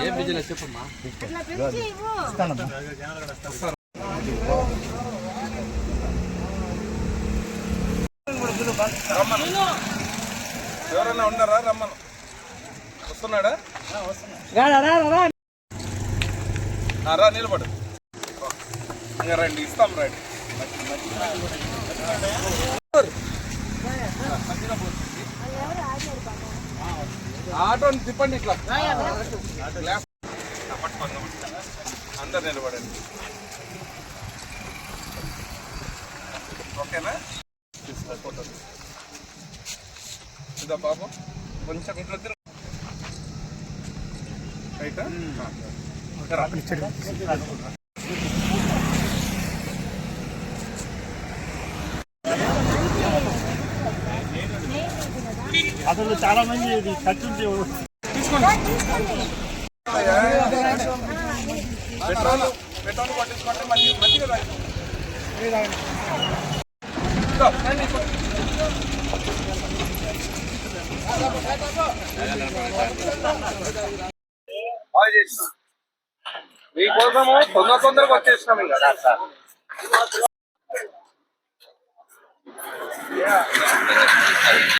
ఏం బిజినెస్ చెప్పమ్మా అట్లా పిలిచి ఇవ్వు. ఎవరైనా ఉన్నారా? రమ్మను. వస్తున్నాడా? ఆ, రా నిలబడు. రండి ఇస్తాం రండి. ఆటోని తిప్పండి ఇట్లా. అందరు నిలబడండి. ఓకేనా? ఫోటో. ఇదా బాబు కొంచెం ఇట్లా తిరుగు. రైటా? అసలు చాలా మంది ఇది ఖర్చు పెట్రోల్ పెట్రోల్ మంచి మంచిగా. మీకోసము తొందర తొందరగా వచ్చేసినాం ఇంకా. అడుగు నీళ్ళు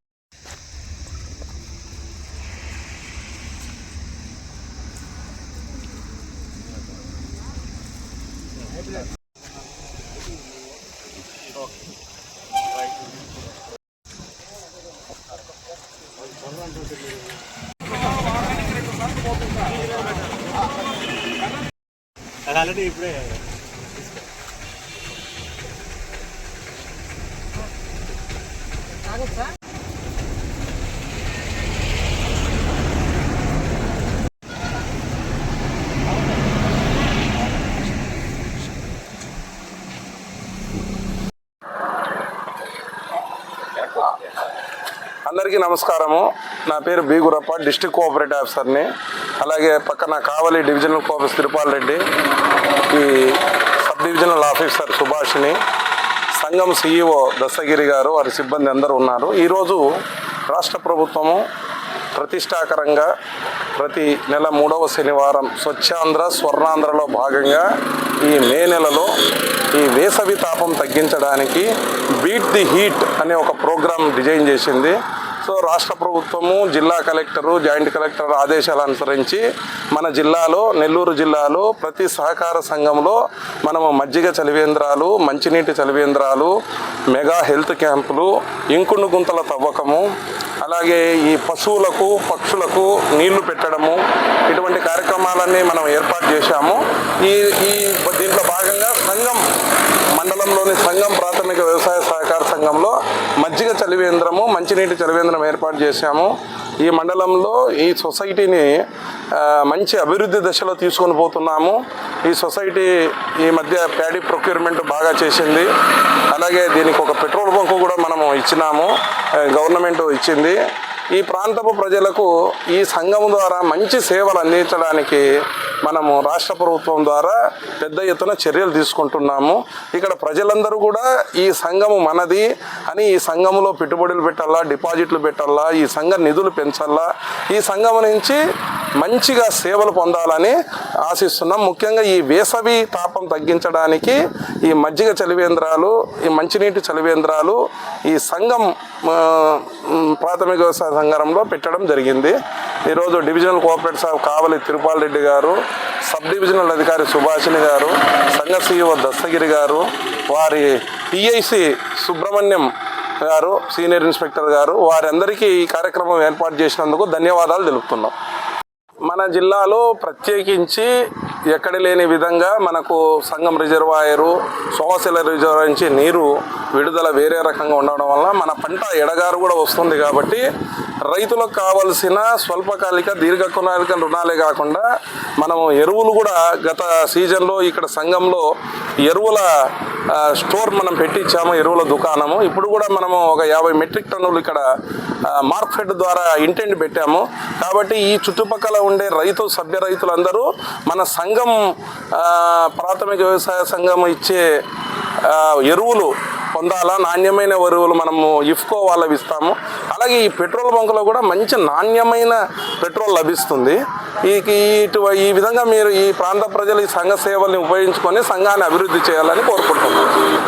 ఆ కర్ర పెట్టు. మరి నీళ్ళు తీ. మీరు బండి రండి. సార్, అందరికీ నమస్కారము. నా పేరు బి గురప్ప డిస్టిక్ కోఆపరేటివ్ ఆఫీసర్ని. అలాగే పక్కన కావలి డివిజనల్ కోఆఫీస్ తిరుపాల్ రెడ్డి ఈ సబ్ డివిజనల్ ఆఫీసర్ సుభాష్ని సంఘం సీఈఓ దశగిరి గారు వారి సిబ్బంది అందరూ ఉన్నారు. ఈరోజు రాష్ట్ర ప్రభుత్వము ప్రతిష్టాకరంగా ప్రతి నెల మూడవ శనివారం స్వచ్ఛాంధ్ర స్వర్ణాంధ్రలో భాగంగా ఈ మే నెలలో ఈ వేసవి తాపం తగ్గించడానికి బీట్ ది హీట్ అనే ఒక ప్రోగ్రాం డిజైన్ చేసింది. సో రాష్ట్ర ప్రభుత్వము జిల్లా కలెక్టరు జాయింట్ కలెక్టర్ ఆదేశాలు అనుసరించి మన జిల్లాలో నెల్లూరు జిల్లాలో ప్రతి సహకార సంఘంలో మనము మజ్జిగ చలివేంద్రాలు మంచినీటి చలివేంద్రాలు మెగా హెల్త్ క్యాంపులు ఇంకుడు గుంతల తవ్వకము అలాగే ఈ పశువులకు పక్షులకు నీళ్ళు పెట్టడము ఇటువంటి కార్యక్రమాలన్నీ మనం ఏర్పాటు చేశాము. ఈ ఈ దీంట్లో భాగంగా సంఘం మండలంలోని సంఘం ప్రాథమిక వ్యవసాయ సహకార సంఘంలో మజ్జిగ చలివేంద్రము మంచినీటి చలివేంద్రం ఏర్పాటు చేశాము. ఈ మండలంలో ఈ సొసైటీని మంచి అభివృద్ధి దశలో తీసుకొని పోతున్నాము. ఈ సొసైటీ ఈ మధ్య ప్యాడీ ప్రొక్యూర్మెంట్ బాగా చేసింది. అలాగే దీనికి ఒక పెట్రోల్ బంకు కూడా మనము ఇచ్చినాము. గవర్నమెంట్ ఇచ్చింది. ఈ ప్రాంతపు ప్రజలకు ఈ సంఘం ద్వారా మంచి సేవలు అందించడానికి మనము రాష్ట్ర ప్రభుత్వం ద్వారా పెద్ద ఎత్తున చర్యలు తీసుకుంటున్నాము. ఇక్కడ ప్రజలందరూ కూడా ఈ సంఘము మనది అని ఈ సంఘములో పెట్టుబడులు పెట్టాలా డిపాజిట్లు పెట్టాలా ఈ సంఘ నిధులు పెంచాలా ఈ సంఘం నుంచి మంచిగా సేవలు పొందాలని ఆశిస్తున్నాం. ముఖ్యంగా ఈ వేసవి తాపం తగ్గించడానికి ఈ మజ్జిగ చలివేంద్రాలు ఈ మంచినీటి చలివేంద్రాలు ఈ సంఘం ప్రాథమిక వ్యవసాయ సంఘంలో పెట్టడం జరిగింది. ఈరోజు డివిజనల్ కోఆపరేటివ్ సాబ్ కావలి తిరుపాల్ రెడ్డి గారు సబ్ డివిజనల్ అధికారి సుభాషిణి గారు సంఘ సీఈఓ దస్తగిరి గారు వారి పిఐసి సుబ్రహ్మణ్యం గారు సీనియర్ ఇన్స్పెక్టర్ గారు వారందరికీ ఈ కార్యక్రమం ఏర్పాటు చేసినందుకు ధన్యవాదాలు తెలుపుతున్నాం. మన జిల్లాలో ప్రత్యేకించి ఎక్కడ లేని విధంగా మనకు సంగం రిజర్వాయరు సోమశిల రిజర్వాయర్ నుంచి నీరు విడుదల వేరే రకంగా ఉండడం వల్ల మన పంట ఎడగారు కూడా వస్తుంది కాబట్టి రైతులకు కావలసిన స్వల్పకాలిక దీర్ఘకాలిక రుణాలే కాకుండా మనము ఎరువులు కూడా గత సీజన్లో ఇక్కడ సంఘంలో ఎరువుల స్టోర్ మనం పెట్టించాము ఎరువుల దుకాణము. ఇప్పుడు కూడా మనము ఒక యాభై మెట్రిక్ టన్నులు ఇక్కడ మార్కెట్ ద్వారా ఇంటెంట్ పెట్టాము. కాబట్టి ఈ చుట్టుపక్కల ఉండే రైతు సభ్య రైతులందరూ మన సంఘం ప్రాథమిక వ్యవసాయ సంఘం ఇచ్చే ఎరువులు పొందాలా నాణ్యమైన ఎరువులు మనము ఇఫ్కో వాళ్ళవి ఇస్తాము. అలాగే ఈ పెట్రోల్ బంకులో కూడా మంచి నాణ్యమైన పెట్రోల్ లభిస్తుంది. ఈ ఇటు ఈ విధంగా మీరు ఈ ప్రాంత ప్రజలు ఈ సంఘ సేవల్ని ఉపయోగించుకొని సంఘాన్ని అభివృద్ధి చేయాలని కోరుకుంటున్నాను